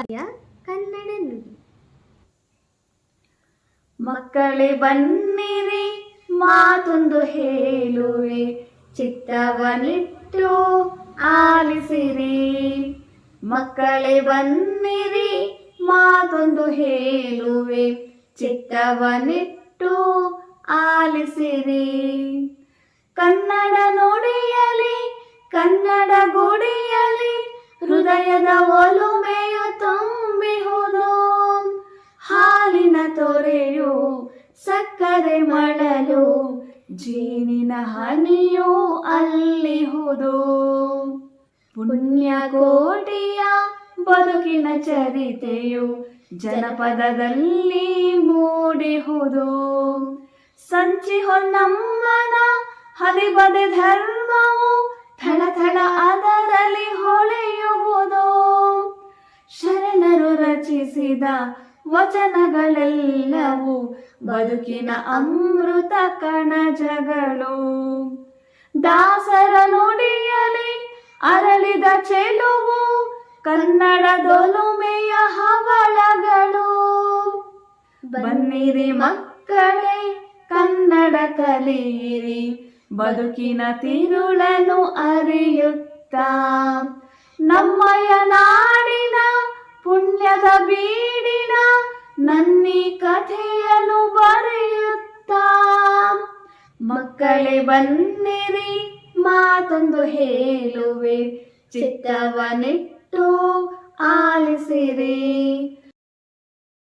ಕಾರ್ಯ ಕನ್ನಡ ನುಡಿ. ಮಕ್ಕಳೇ ಬನ್ನಿರಿ, ಮಾತೊಂದು ಹೇಳುವೆ ಚಿತ್ತವನಿಟ್ಟು ಆಲಿಸಿರಿ. ಮಕ್ಕಳೇ ಬನ್ನಿರಿ, ಮಾತೊಂದು ಹೇಳುವೆ ಚಿತ್ತವನಿಟ್ಟು ಆಲಿಸಿರಿ. ಕನ್ನಡ ನುಡಿಯಲಿ, ಕನ್ನಡ ಗುಡಿಯಲಿ, ಹೃದಯದ ಒಲುಮೆಯು ತುಂಬಿಹುದು ಹಾಲಿನ ತೊರೆಯು ಸಕ್ಕರೆ ಮಳಲು. ಜೇನಿನ ಹನಿಯು ಅಲ್ಲಿಹುದು ಪುಣ್ಯ ಕೋಟಿಯ ಬದುಕಿನ ಚರಿತೆಯು ಜನಪದದಲ್ಲಿ ಮೂಡಿ ಹೋದು. ಸಂಚಿ ಹೊನ್ನಮ್ಮನ ಹರಿಬದೆ ಧರ್ಮವು ಥಳ ಥಳ ಅದರಲ್ಲಿ ರಚಿಸಿದ ವಚನಗಳೆಲ್ಲವೂ ಬದುಕಿನ ಅಮೃತ ಕಣಜಗಳು. ದಾಸರ ನುಡಿಯಲಿ ಅರಳಿದ ಚೆಲುವು ಕನ್ನಡದೊಲುಮೆಯ ಹವಳಗಳು. ಬನ್ನಿರಿ ಮಕ್ಕಳೇ ಕನ್ನಡ ಕಲಿಯಿರಿ, ಬದುಕಿನ ತಿರುಳನು ಅರಿಯುತ್ತಾ. ಬೀಡಿನ ನನ್ನಿ ಕಥೆಯನ್ನು ಬರೆಯುತ್ತ. ಮಕ್ಕಳೇ ಬನ್ನಿರಿ ಮಾತೊಂದು ಹೇಳುವೆ. ಚಿತ್ತವನಿಟ್ಟು ಆಲಿಸಿರಿ.